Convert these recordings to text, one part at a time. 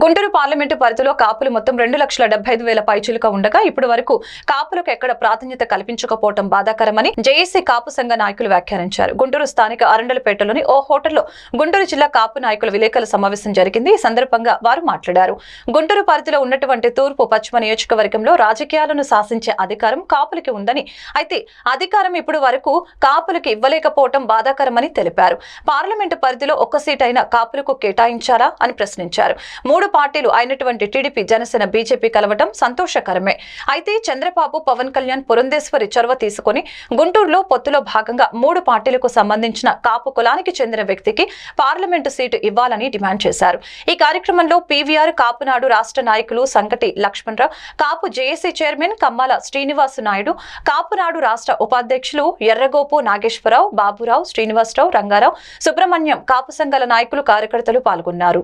Guntur parliament పరిధిలో కాపులు మొత్తం రెండు లక్షల డెబ్బై ఐదు వేల పైచులుక ఉండగా ఇప్పటి వరకు కాపులకు ఎక్కడ ప్రాధాన్యత కల్పించకపోవడం బాధాకరమని జేఏసీ కాపు సంఘ నాయకులు వ్యాఖ్యానించారు. గుంటూరు స్థానిక అరండలపేటలోని ఓ హోటల్లో గుంటూరు జిల్లా కాపు నాయకుల విలేకరుల సమావేశం జరిగింది. ఈ సందర్భంగా వారు మాట్లాడారు. గుంటూరు పరిధిలో ఉన్నటువంటి తూర్పు పశ్చిమ నియోజకవర్గంలో రాజకీయాలను శాసించే అధికారం కాపులకి ఉందని అయితే అధికారం ఇప్పుడు వరకు కాపులకి ఇవ్వలేకపోవటం బాధాకరమని తెలిపారు. పార్లమెంటు పరిధిలో ఒక్క సీట్ అయినా కాపులకు కేటాయించారా అని ప్రశ్నించారు. మూడు పార్టీలు అయినటువంటి టీడీపీ జనసేన బీజేపీ కలవటం సంతోషకరమే. అయితే చంద్రబాబు పవన్ కళ్యాణ్ పురంధేశ్వరి చొరవ తీసుకుని గుంటూరులో పొత్తులో భాగంగా మూడు పార్టీలకు సంబంధించిన కాపు కులానికి చెందిన వ్యక్తికి పార్లమెంటు సీటు ఇవ్వాలని డిమాండ్ చేశారు. ఈ కార్యక్రమంలో పీవీఆర్ కాపునాడు రాష్ట్ర నాయకులు సంగటి లక్ష్మణరావు కాపు జేఏసీ చైర్మన్ కమ్మాల శ్రీనివాసు నాయుడు కాపునాడు రాష్ట్ర ఉపాధ్యక్షులు ఎర్రగోపు నాగేశ్వరరావు బాబురావు శ్రీనివాసరావు రంగారావు సుబ్రహ్మణ్యం కాపు సంఘాల నాయకులు కార్యకర్తలు పాల్గొన్నారు.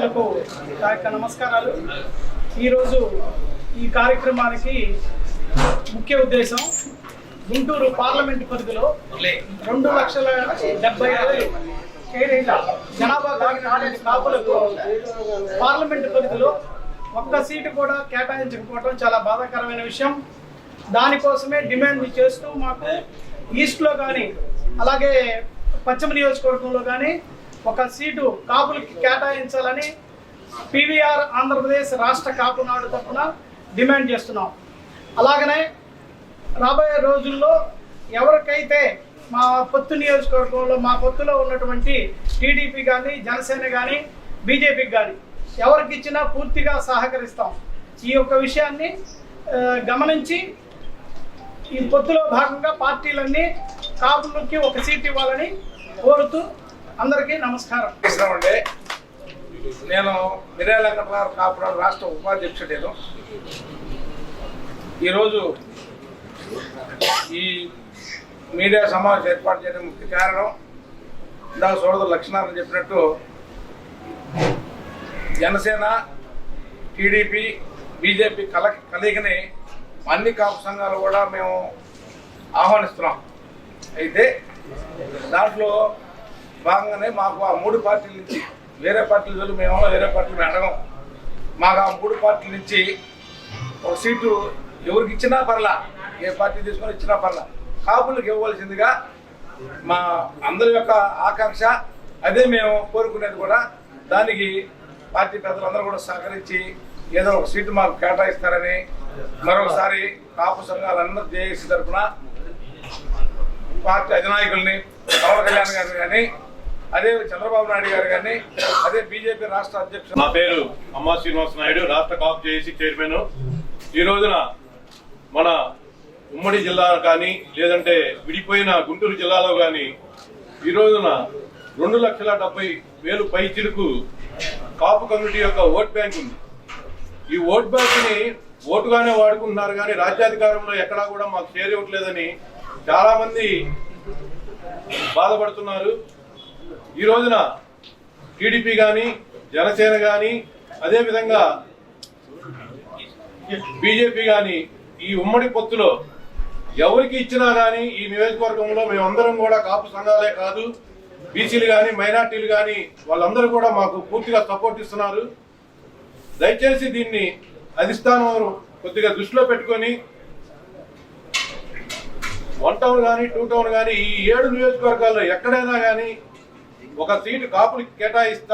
ముందుగా నా యొక్క నమస్కారాలు. ఈరోజు ఈ కార్యక్రమానికి ముఖ్య ఉద్దేశం గుంటూరు పార్లమెంట్ పరిధిలో రెండు లక్షల డెబ్బై ఐదు చేరేళ్ళ జనాభా కలిగినటువంటి కాపులకు పార్లమెంట్ పరిధిలో ఒక్క సీటు కూడా కేటాయించకపోవడం చాలా బాధాకరమైన విషయం. దానికోసమే డిమాండ్ చేస్తూ మాకు ఈస్ట్లో కానీ అలాగే పశ్చిమ నియోజకవర్గంలో కానీ ఒక సీటు కాపులకి కేటాయించాలని పీవీఆర్ ఆంధ్రప్రదేశ్ రాష్ట్ర కాపు నాడు తరఫున డిమాండ్ చేస్తున్నాం. అలాగనే రాబోయే రోజుల్లో ఎవరికైతే మా పొత్తు నియోజకవర్గంలో మా పొత్తులో ఉన్నటువంటి టీడీపీ కానీ జనసేన కానీ బీజేపీకి కానీ ఎవరికి ఇచ్చినా పూర్తిగా సహకరిస్తాం. ఈ యొక్క విషయాన్ని గమనించి ఈ పొత్తులో భాగంగా పార్టీలన్నీ కాపులకి ఒక సీట్ ఇవ్వాలని కోరుతూ అందరికీ నమస్కారం. చేసినామండి. నేను మిర్యాల కాపురం రాష్ట్ర ఉపాధ్యక్షుడు నేను. ఈరోజు ఈ మీడియా సమావేశం ఏర్పాటు చేయడం ముఖ్య కారణం. ఇందాక సోదరు లక్ష్మణారాయణ చెప్పినట్టు జనసేన టీడీపీ బీజేపీ కల కలయికని అన్ని కాపు సంఘాలు కూడా మేము ఆహ్వానిస్తున్నాం. అయితే దాంట్లో భాగంగానే మాకు ఆ మూడు పార్టీల నుంచి వేరే పార్టీల వెళ్ళి మేము వేరే పార్టీలు అడగం. మాకు ఆ మూడు పార్టీల నుంచి ఒక సీటు ఎవరికి ఇచ్చినా పర్లా ఏ పార్టీ తీసుకొని ఇచ్చినా పర్లా. కాపులకు ఇవ్వవలసిందిగా మా అందరి యొక్క ఆకాంక్ష. అదే మేము కోరుకునేది కూడా దానికి పార్టీ పెద్దలందరూ కూడా సహకరించి ఏదో ఒక సీటు మాకు కేటాయిస్తారని మరొకసారి కాపు సంఘాలందరూ జేఏసీ తరఫున పార్టీ అధినాయకుల్ని పవన్ కళ్యాణ్ గారిని కానీ అదే చంద్రబాబు నాయుడు గారు కానీ అదే బీజేపీ రాష్ట్ర అధ్యక్షుడు. నా పేరు అమ్మా శ్రీనివాస నాయుడు రాష్ట్ర కాప్ జేఏసీ చైర్మన్. ఈ రోజున మన ఉమ్మడి జిల్లా కానీ లేదంటే విడిపోయిన గుంటూరు జిల్లాలో కానీ ఈ రోజున రెండు లక్షల డెబ్బై వేలు పై చిలుకు కాపు కమ్యూనిటీ యొక్క ఓట్ బ్యాంక్ ఉంది. ఈ ఓట్ బ్యాంక్ని ఓటుగానే వాడుకుంటున్నారు కానీ రాజ్యాధికారంలో ఎక్కడా కూడా మాకు షేర్ ఇవ్వట్లేదని చాలా మంది బాధపడుతున్నారు. ఈ రోజున టీడీపీ కానీ జనసేన కానీ అదేవిధంగా బీజేపీ కానీ ఈ ఉమ్మడి పొత్తులో ఎవరికి ఇచ్చినా కానీ ఈ నియోజకవర్గంలో మేమందరం కూడా కాపు సంఘాలే కాదు బీసీలు కానీ మైనార్టీలు కానీ వాళ్ళందరూ కూడా మాకు పూర్తిగా సపోర్ట్ ఇస్తున్నారు. దయచేసి దీన్ని అధిష్టానం కొద్దిగా దృష్టిలో పెట్టుకొని వన్ టౌన్ కానీ టూ టౌన్ కానీ ఈ ఏడు నియోజకవర్గాల్లో ఎక్కడైనా కానీ ఒక సీటు కాపులకు కేటాయిస్తా